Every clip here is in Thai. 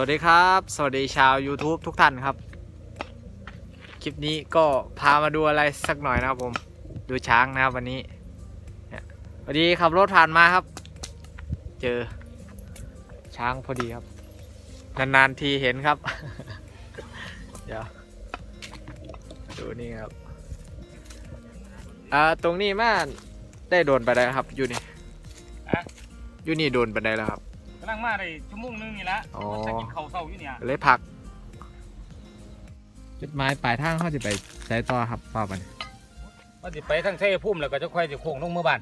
วัสดีครับ สวัสดีชาว YouTube ทุกท่านครับ คลิปนี้ก็พามาดูอะไรสักหน่อยนะครับผม ดูช้างนะครับวันนี้เนี่ยพอดีขับรถผ่านมาครับ เจอ ช้างพอดีครับ นานๆทีเห็นครับ เดี๋ยว ดูนี่ครับอ่าตรงนี้มาได้โดนไปได้ครับอยู่นี่อะอยู่นี่โดนไปได้แล้วครับกำลังมาได้ชั่วโมงหนึงนี่ละอ๋อ จะกินข้าวเช้าอยู่เนี่ยเลยพักจุดหมายปลายทางเขาจะไปใช้ต่อครับป้าปันว่าสิไปทั้งชัยภูมิแล้วก็จะค่อยจะโค้งลงเมื่อบ้าน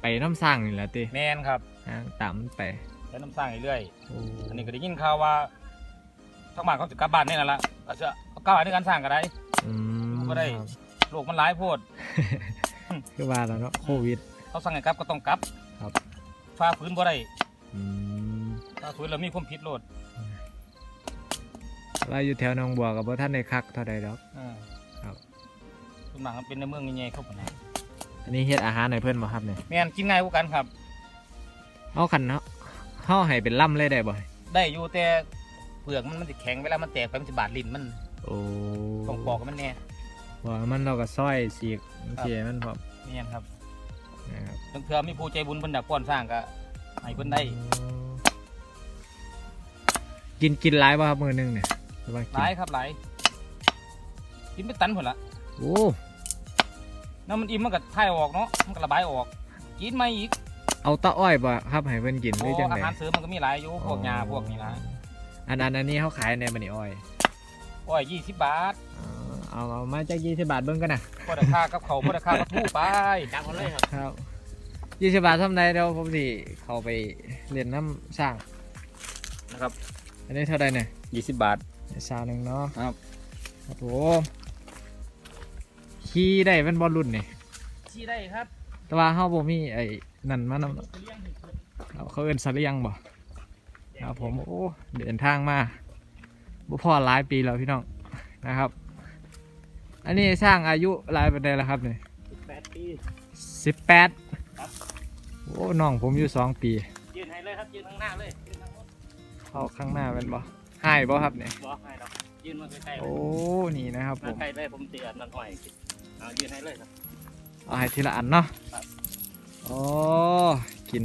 ไปน้ำสร้างนี่แหละติแมนครับอ่าตามมันไปไปน้ำสร้างเรื่อยโอ้ๆอันนี้ก็ได้ยินข่าวว่าทางบ้านเขาจะกลับบ้านนี่นั่นละก็จะเอากลับบ้านด้วยกันสร้างก็ได้ อืมก็ได้ ครับโลกมันหลายโพด คือว่าแล้วเนาะโควิด เขาสั่งให้กลับก็ต้องกลับครับ ฝ่าฝืนบ่ได้อืม ฝ่าฝืนแล้วมีความผิดโลดเราอยู่แถวหนองบัวกับพ่ท่านในคักเท่าใดดอกอืมครับ ส่วนมากมันเป็นในเมืองใหญ่ๆเขาพุ่นน่ะอันนี้เฮ็ดอาหารในเพื่อนบ่ครับเนี่ยแมนกินง่ายกว่ากันครับ เอาขันเนาะเขาให้เป็นล่ำเลยได้บ่ได้อยู่แต่เปลือกมันมันจะแข็งเวลามันแตกไปมันจะบาดลิ้นมันโอ้ต้องปอกกับมันแน่ว่ามันเราก็ซอยสีกมันเสียมันพร้อมแม่นครับนะครับ บางเทื่อมีผู้ใจบุญเพิ่นอยากป้อนสร้างก็ให้เพิ่นได้ กินกินหลายป่ะครับมือหนึงเนี่ยหรือว่าหกินลายครับหลายกินไปตันพุ่นละโอ้น้ำมันอิ่มมันก็ถ่ายออกเนาะมันก็ระบายออกกินมาอีกเอาตะอ้อยบ่ครับให้เพิ่นกินหโอ้รือจังอาไดหารเสริมมันก็มีหลายอยู่พวกยาพวกนี้นะอันอันอันนี้เขาขายในบันนี่อ้อยโอ้ยยี่สิบบาทเอาเอามาจากยี่สิบบาทเบิ้งกันนะพอราคากับเขาวพอราคากับทู่ไปจังเลยครับครับยี่สิบบาททำไดเดี๋ยวผมสิเขาไปเรียนน้ำสร้างนะครับอั นนี้เท่าใดเนี่ยยี่สิบบาทสาวหนึ่งเนาะครับครับผมขี่ได้เป็นบอลรุ่นนี่ชี้ได้ครับ แต่ว่าเขาบ่มีไอ้นั่นมานำครับเขาเอิ้นสเลียงบ่ครับผมโอ้เดินทางมาบ่พอหลายปีแล้วพี่น้องนะครับ อันนี้สร้างอายุหลายปานใดแล้วครับเนี่ยแปดปีสิบแปดครับโอ้น้องผมอยู่สองปียืนให้เลยครับยืนข้างหน้าเลยยืนข้างบน เข้าข้างหน้าเป็นบ่ให้บ่ครับเนี่ยบอกให้เรายืนมาใกล้ๆเลโอ้ยนี่นะครับผมามใกล้ได้ผมเตียนั่นอ้อยเอายืนให้เลยครับ เอาให้ทีละอันเนาะครับโอ้กิน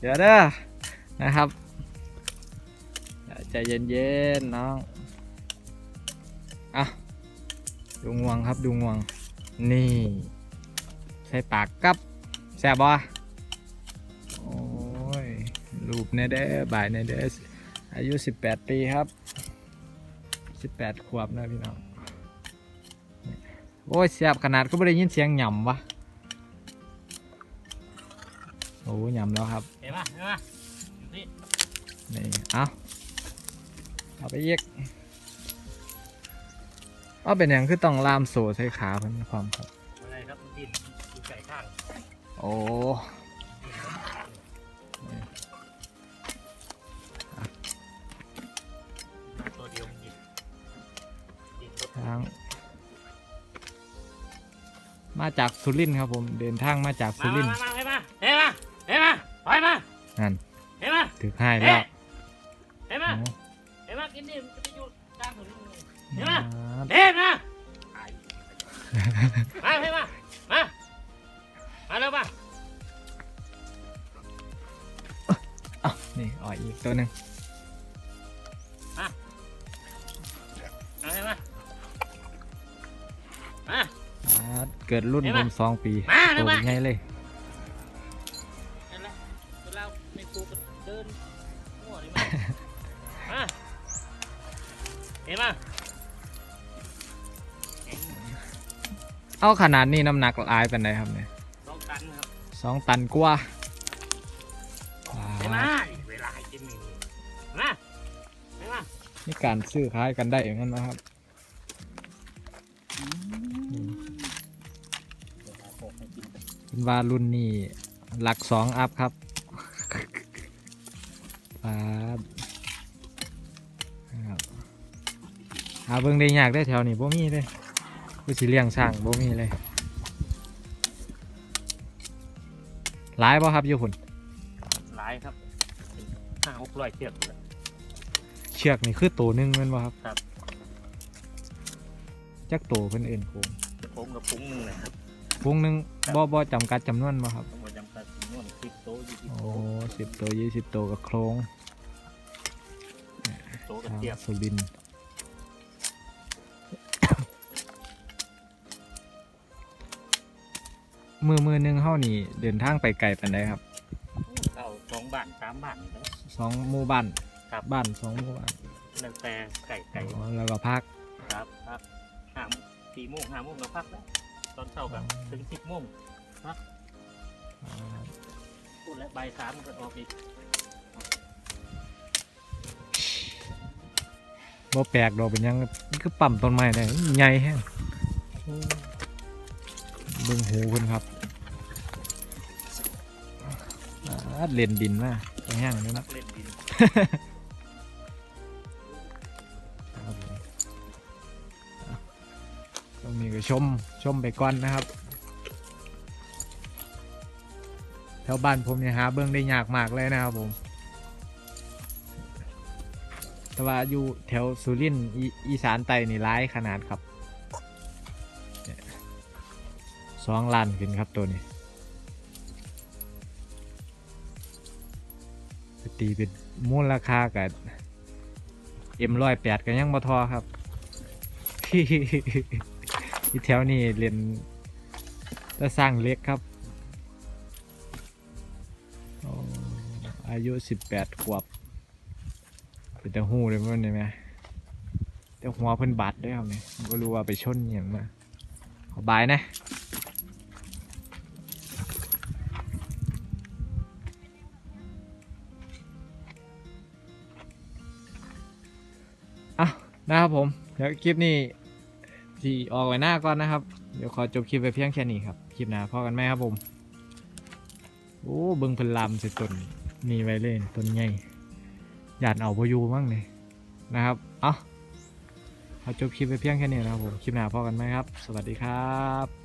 เดี๋ยวเด้อนะครับใจเย็นๆน้องอะดูงวงครับดูงวง นี่ ใส่ปากกับแซ่บบ่โอ้ย รูปเนเด้อบายเนเด้ออายุ 18 ปีครับ 18 ขวบนะพี่น้อง โอ้ยแซ่บขนาดก็ไม่ได้ยินเสียงหย่ำวะโอ้หย่ำแล้วครับเห็นไหมเห็นไหมนี่นี่เอาเอาไปเยกเอาเป็นอย่างคือต้องล่ามโซ่ใส่ขาเพิ่นพร้อมครับอะไรครับมันดินอยู่ไก่ข้างโอ้ ดินรถทาง มาจากสุรินทร์ครับผม เดินทางมาจากสุมารินทมาร์มาเห็นมาเห็นมาเห็นมาถอยมานั่นเห็นมาถือให้แล้วเห็นมาเห็นมากินนี่มันจะไปอยู่กลางถนนเลยเห็นอ่ามาเห็นมามาเห็นมามามาเร็วมาเอ้านี่อ่อยอีกตัวหนึ่ง กิดรุ่นเห็นผปะมสองปีมาเร็ตัววมาใหญ่เลยเห็นแล้วเวลาไม่ครูก็เดินมั่วเลยมามาเห็นมาเอาขนาดนี้น้ำหนักหลายเป็นไรครับเนี่ยลองกันครับสองตันกว่าว้าเห็นวมาเวลาให้กินนี่มาเห็นมานี่การซื้อขายกันได้อย่างนั้นนะครับ เป็นว่ารุ่นนี้หลักสองอัพครับครับครับหาเบิ่งได้ยากได้อแถวนี้บ่มีเลยผู้สิเลี้ยงสร้างบ่มีเลยหลายบ่ครับอยู่พุ่นหลายายครับห้าหกร้อยเชือกเลยเชือกนี่คือตัวหนึงแมันบ่ครับครับ จักตัวเพิ่นเอิ้นโคงผมกับปุ้งหนึงเลยครับ วงหนึงครับบ่บ่จำกัดจำนวนบ่ครับทั้งหมดจำกัดจำนวนสิบโต๊ะยี่สิบโอ้โต๊ะสิบตัวยี่สิบตัวกับโครงโต๊ะกระทางเทียมสุรินทร์มือมือหนึงเฮานี่เดินทางไปไกลปานใดครับเข้าสองบาทสามบาทนี่แหล้วสองหมู่บ้านครับบ้านสองหมู่บ้านแล้วแต่ไก่ไก่อ๋อแล้วก็พักครับครับห้าสี่โมงห้าโมงเราพักแล้ว ตอนเช้ากับถึงสิบโมงอ่าพูดแล้วบ่ายสามก็ออกอีกบ่แปลกดอกเป็นหยังมันคือปั๊มต้นไม้ได้ใหญ่แฮงเบิ่งหูเพิ่นครับอ่าเล่นดินมาแห้งเลยนันะกเล่นดิน ชมชมไปก่อนนะครับ แถวบ้านผมเนี่ยหาเบื้องได้ยากมากเลยนะครับผมแต่ว่าอยู่แถวสุรินทร์อีสานใต้นี่ร้ายขนาดครับสองล้านขึ้นครับตัวนี้ตีเป็นมูลราคากับเอ็มร้อยแปดกันยังบ่ทอครับ ที่แถวนี้เรียนจะสร้างเล็กครับ อายุสิบแปดขวบ เป็นต่หูเลยมันนี่ไหมแต่หัวเพิ่นบาดด้วยครับเนี่ยก็รู้ว่าไปชนอย่างมาขอบายนะอะนะครับผม เดี๋ยวคลิปนี้ ที่ออกไว้หน้าก่อนนะครับ เดี๋ยวขอจบคลิปไปเพียงแค่นี้ครับ คลิปหน้าพอกันไหมครับผม โอ้เบิ่งเพิ่นลำใส่ต้นนี่ไว้เลยต้นใหญ่หยาดเอาพยูมั่งเลยนะครับ เอาขอจบคลิปไปเพียงแค่นี้นะครับผม คลิปหน้าพอกันไหมครับ สวัสดีครับ